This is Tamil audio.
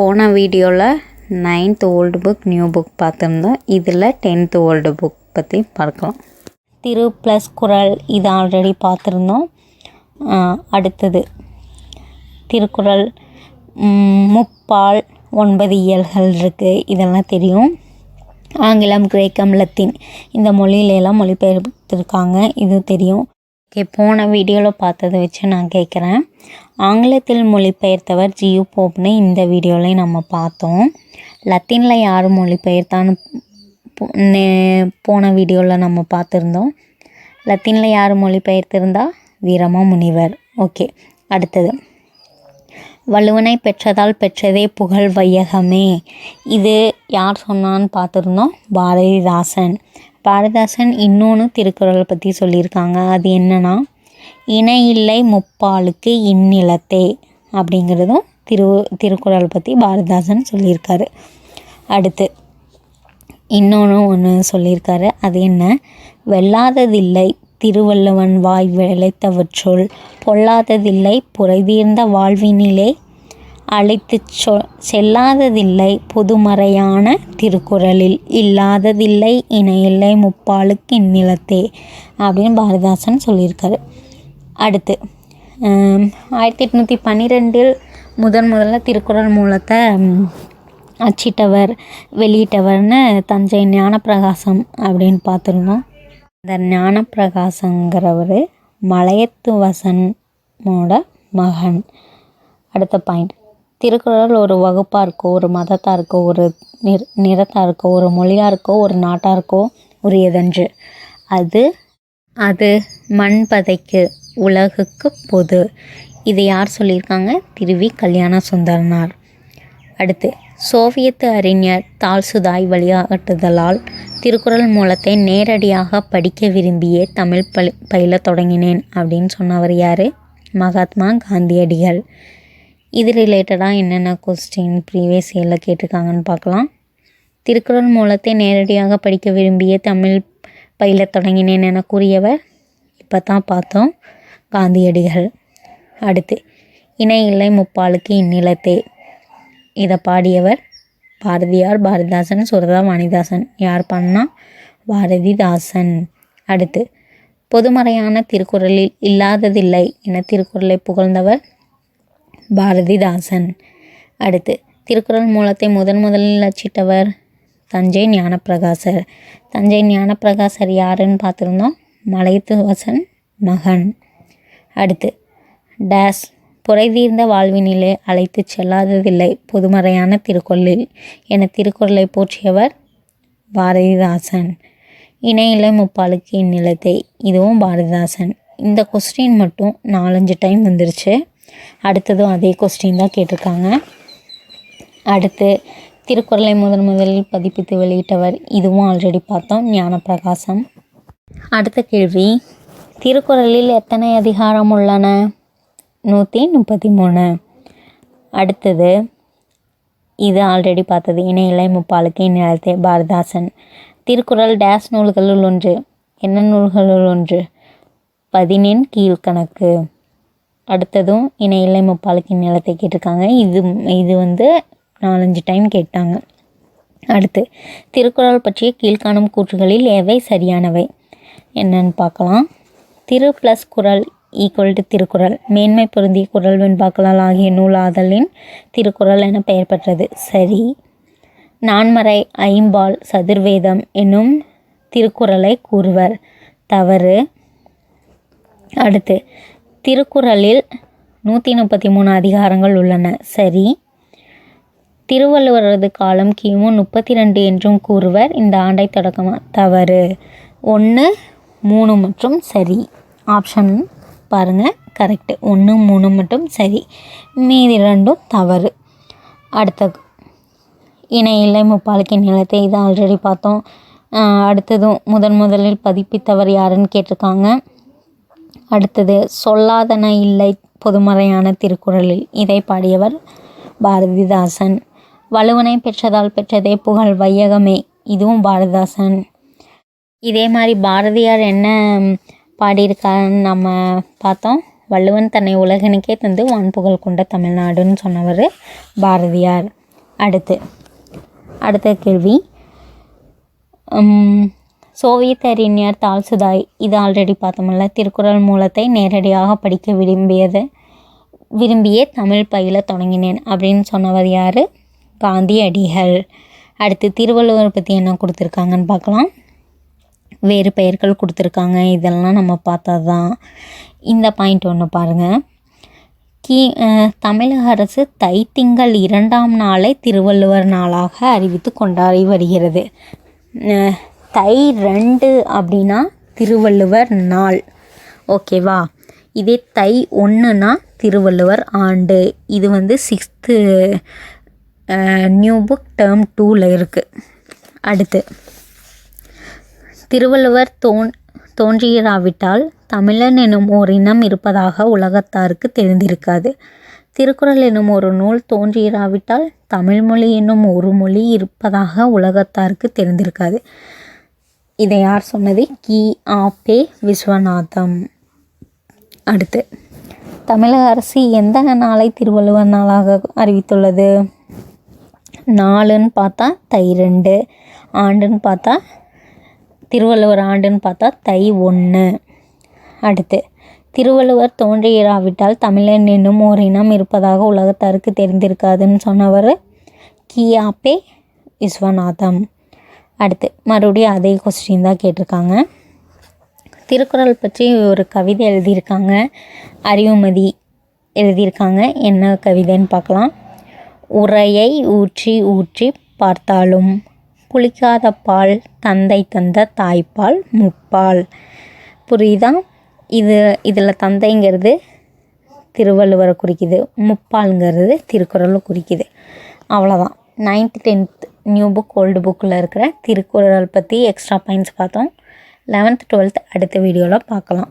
போன வீடியோவில் ninth old book new book பார்த்துருந்தோம். இதில் டென்த் ஓல்டு புக் பற்றி பார்க்கலாம். திரு ப்ளஸ் குரல் இது ஆல்ரெடி பார்த்துருந்தோம். அடுத்தது. திருக்குறள் முப்பால் ஒன்பது இயல்கள் இருக்குது இதெல்லாம் தெரியும். ஆங்கிலம் கிரேக்கம் லத்தீன் இந்த மொழியிலெல்லாம் மொழிபெயர்த்திருக்காங்க. இது தெரியும். ஓகே போன வீடியோவில் பார்த்ததை வச்சு நான் கேட்குறேன் ஆங்கிலத்தில் மொழிபெயர்த்தவர் ஜியு போப்னு இந்த வீடியோவில் நம்ம பார்த்தோம். லத்தீனில் யார் மொழிபெயர்த்தான்னு போன வீடியோவில் நம்ம பார்த்துருந்தோம். லத்தீனில் யார் மொழிபெயர்த்திருந்தா? வீரமா முனிவர். ஓகே அடுத்தது. வலுவனை பெற்றதால் பெற்றதே புகழ் வையகமே. இது யார் சொன்னான்னு பார்த்துருந்தோம்? பாரதிதாசன். பாரதாசன் இன்னொன்று திருக்குறளை பற்றி சொல்லியிருக்காங்க. அது என்னென்னா இணை இல்லை முப்பாலுக்கு இந்நிலத்தே அப்படிங்கிறதும் திரு திருக்குறள் பற்றி பாரதாசன் சொல்லியிருக்காரு. அடுத்து இன்னொன்று ஒன்று சொல்லியிருக்காரு. அது என்ன? வெல்லாததில்லை திருவள்ளுவன் வாய் விளைத்தவற்றுள் பொல்லாததில்லை புரைதீர்ந்த வாழ்வினிலே அழைத்து சொ செல்லாததில்லை பொதுமறையான திருக்குறளில். இல்லாததில்லை இணையில்லை முப்பாலுக்கு இந்நிலத்தே அப்படின்னு பாரதிதாசன் சொல்லியிருக்காரு. அடுத்து ஆயிரத்தி எட்நூற்றி பன்னிரெண்டில் முதன் முதல்ல திருக்குறள் மூலத்தை அச்சிட்டவர் வெளியிட்டவர்னு தஞ்சை ஞானப்பிரகாசம் அப்படின்னு பார்த்துருந்தோம். இந்த ஞானப்பிரகாசங்கிறவர் மலையத்து வசனோட மகன். அடுத்த பாயிண்ட். திருக்குறள் ஒரு வகுப்பாக இருக்கோ ஒரு மதத்தாக இருக்கோ ஒரு நிற நிறத்தாக இருக்கோ ஒரு மொழியாருக்கோ ஒரு நாட்டாருக்கோ உரியதன்று. அது அது மண் பதைக்கு உலகுக்கு பொது. இதை யார் சொல்லியிருக்காங்க? திருவி கல்யாண சுந்தரனார். அடுத்து சோவியத்து அறிஞர் தால்சுதாய் வழிகாட்டுதலால் திருக்குறள் மூலத்தை நேரடியாக படிக்க விரும்பியே தமிழ் பலி பயிலத் தொடங்கினேன் அப்படின்னு சொன்னவர் யார்? மகாத்மா காந்தியடிகள். இது ரிலேட்டடாக என்னென்ன கொஸ்டின் ப்ரீவியஸ் இயரில் கேட்டிருக்காங்கன்னு பார்க்கலாம். திருக்குறள் மூலத்தை நேரடியாக படிக்க விரும்பிய தமிழ் பயிலத் தொடங்கினேன் என கூறியவர். இப்போ தான் பார்த்தோம். காந்தியடிகள். அடுத்து இணை இல்லை முப்பாலுக்கு இந்நிலத்தே. இதை பாடியவர் பாரதியார் பாரதிதாசன் சுரதா வாணிதாசன். யார் பண்ணா பாரதிதாசன் அடுத்து பொதுமறையான திருக்குறளில் இல்லாததில்லை என திருக்குறளை புகழ்ந்தவர் பாரதிதாசன். அடுத்து திருக்குறள் மூலத்தை முதன் முதலில் அச்சிட்டவர் தஞ்சை ஞானப்பிரகாசர். தஞ்சை ஞானப்பிரகாசர் யாருன்னு பார்த்துருந்தோம்? மலைத்துவசன் மகன். அடுத்து டேஸ் புரைதீர்ந்த வாழ்வினிலே அழைத்து செல்லாததில்லை பொதுமறையான திருக்குறளில் என திருக்குறளை போற்றியவர் பாரதிதாசன். இணையிலை முப்பாலுக்கு இந்நிலத்தை இதுவும் பாரதிதாசன். இந்த கொஸ்டின் மட்டும் நாலஞ்சு டைம் வந்துருச்சு. அடுத்ததும் அதே கொஸ்டின் தான் கேட்டிருக்காங்க. அடுத்து திருக்குறளை முதன் முதலில் பதிப்பித்து வெளியிட்டவர் இதுவும் ஆல்ரெடி பார்த்தோம் ஞானப்பிரகாசம். அடுத்த கேள்வி திருக்குறளில் எத்தனை அதிகாரம் உள்ளன? நூற்றி முப்பத்தி மூணு. அடுத்தது இது ஆல்ரெடி பார்த்தது இணையிலை முப்பாலுக்கு இந்நிலத்தை பாரதாசன். திருக்குறள் டேஸ் நூல்களுள் ஒன்று என்ன நூல்களுள் ஒன்று? பதினெண் கீழ்கணக்கு. அடுத்ததும் இணையிலை முப்பாலுக்கு நிலத்தை கேட்டிருக்காங்க. இது இது வந்து நாலஞ்சு டைம் கேட்டாங்க. அடுத்து திருக்குறள் பற்றிய கீழ்காணும் கூற்றுகளில் எவை சரியானவை? என்னன்னு பார்க்கலாம். திரு ப்ளஸ் குறள் ஈக்குவல் டு திருக்குறள். மேன்மை பொருந்திய குறள் வெண்பாக்களால் ஆகிய நூல் ஆதலின் திருக்குறள் என பெயர் பெற்றது. சரி. நான்மறை ஐம்பால் சதுர்வேதம் என்னும் திருக்குறளை கூறுவர். தவறு. அடுத்து திருக்குறளில் நூற்றி முப்பத்தி மூணு அதிகாரங்கள் உள்ளன. சரி. திருவள்ளுவரது காலம் கிமு முப்பத்தி ரெண்டு என்றும் கூறுவர். இந்த ஆண்டை தொடக்கமாக தவறு. ஒன்று மூணு மற்றும் சரி. ஆப்ஷன் பாருங்கள் கரெக்டு ஒன்று மூணு மட்டும் சரி. மீதி ரெண்டும் தவறு. அடுத்த இணை இல்லை. முப்பாலுக்கு நிலத்தை இது ஆல்ரெடி பார்த்தோம். அடுத்ததும் முதன் முதலில் பதிப்பித்தவர் யாருன்னு கேட்டிருக்காங்க. அடுத்தது சொல்லாதன இல்லை பொதுமறையான திருக்குறளில் இதை பாடியவர் பாரதிதாசன். வள்ளுவனை பெற்றதால் பெற்றதே புகழ் வையகமே இதுவும் பாரதிதாசன். இதே மாதிரி பாரதியார் என்ன பாடியிருக்காருன்னு நம்ம பார்த்தோம். வள்ளுவன் தன்னை உலகனுக்கே தந்து வான்புகழ் கொண்ட தமிழ்நாடுன்னு சொன்னவர் பாரதியார். அடுத்து அடுத்த கேள்வி. சோவியத் அறிஞர் தால்சுதாய் இது ஆல்ரெடி பார்த்தோம்ல. திருக்குறள் மூலத்தை நேரடியாக படிக்க விரும்பியது விரும்பியே தமிழ் பயில தொடங்கினேன் அப்படின்னு சொன்னவர் யார்? காந்தியடிகள் அடுத்து திருவள்ளுவர் பற்றி என்ன கொடுத்துருக்காங்கன்னு பார்க்கலாம். வேறு பெயர்கள் கொடுத்துருக்காங்க. இதெல்லாம் நம்ம பார்த்தா தான் இந்த பாயிண்ட் ஒன்று பாருங்கள் கி தமிழக அரசு தைத்திங்கள் இரண்டாம் நாளை திருவள்ளுவர் நாளாக அறிவித்து கொண்டாடி வருகிறது. தை ரெண்டு அப்படின்னா திருவள்ளுவர் நாள். ஓகேவா? இதே தை ஒன்றுனா திருவள்ளுவர் ஆண்டு. இது வந்து சிக்ஸ்த்து நியூ புக் டேர்ம் டூவில் இருக்குது அடுத்து. திருவள்ளுவர் தோன் தோன்றியிராவிட்டால் தமிழன் எனும் ஓர் இனம் இருப்பதாக உலகத்தாருக்கு தெரிந்திருக்காது. திருக்குறள் எனும் ஒரு நூல் தோன்றியிராவிட்டால் தமிழ்மொழி என்னும் ஒரு மொழி இருப்பதாக உலகத்தாருக்கு தெரிந்திருக்காது. இதை யார் சொன்னது? கி. ஆ. பே. விஸ்வநாதம். அடுத்து. தமிழக அரசு எந்த நாளை திருவள்ளுவர் நாளாக அறிவித்துள்ளது? நாலுன்னு பார்த்தா தை ரெண்டு ஆண்டுன்னு பார்த்தா திருவள்ளுவர் ஆண்டுன்னு பார்த்தா தை ஒன்று அடுத்து. திருவள்ளுவர் தோன்றியிராவிட்டால் தமிழன் என்னும் ஓர் இனம் இருப்பதாக உலகத்தாருக்கு தெரிந்திருக்காதுன்னு சொன்னவர் கியாபே விஸ்வநாதம். அடுத்து மறுபடியும் அதே கொஸ்டின் தான் கேட்டிருக்காங்க. திருக்குறள் பற்றி ஒரு கவிதை எழுதியிருக்காங்க. அறிவுமதி எழுதியிருக்காங்க. என்ன கவிதைன்னு பார்க்கலாம். உரையை ஊற்றி ஊற்றி பார்த்தாலும் புளிக்காத பால் தந்தை தந்த தாய்ப்பால் முப்பால். புரியுதா? இது இதில் தந்தைங்கிறது திருவள்ளுவரை குறிக்குது. முப்பால்ங்கிறது திருக்குறளை குறிக்குது. அவ்வளோதான் ninth tenth new book old புக்கில் இருக்கிற திருக்குறள் பற்றி எக்ஸ்ட்ரா பாயிண்ட்ஸ் பார்த்தோம். லெவன்த் டுவெல்த் அடுத்த வீடியோவில் பார்க்கலாம்.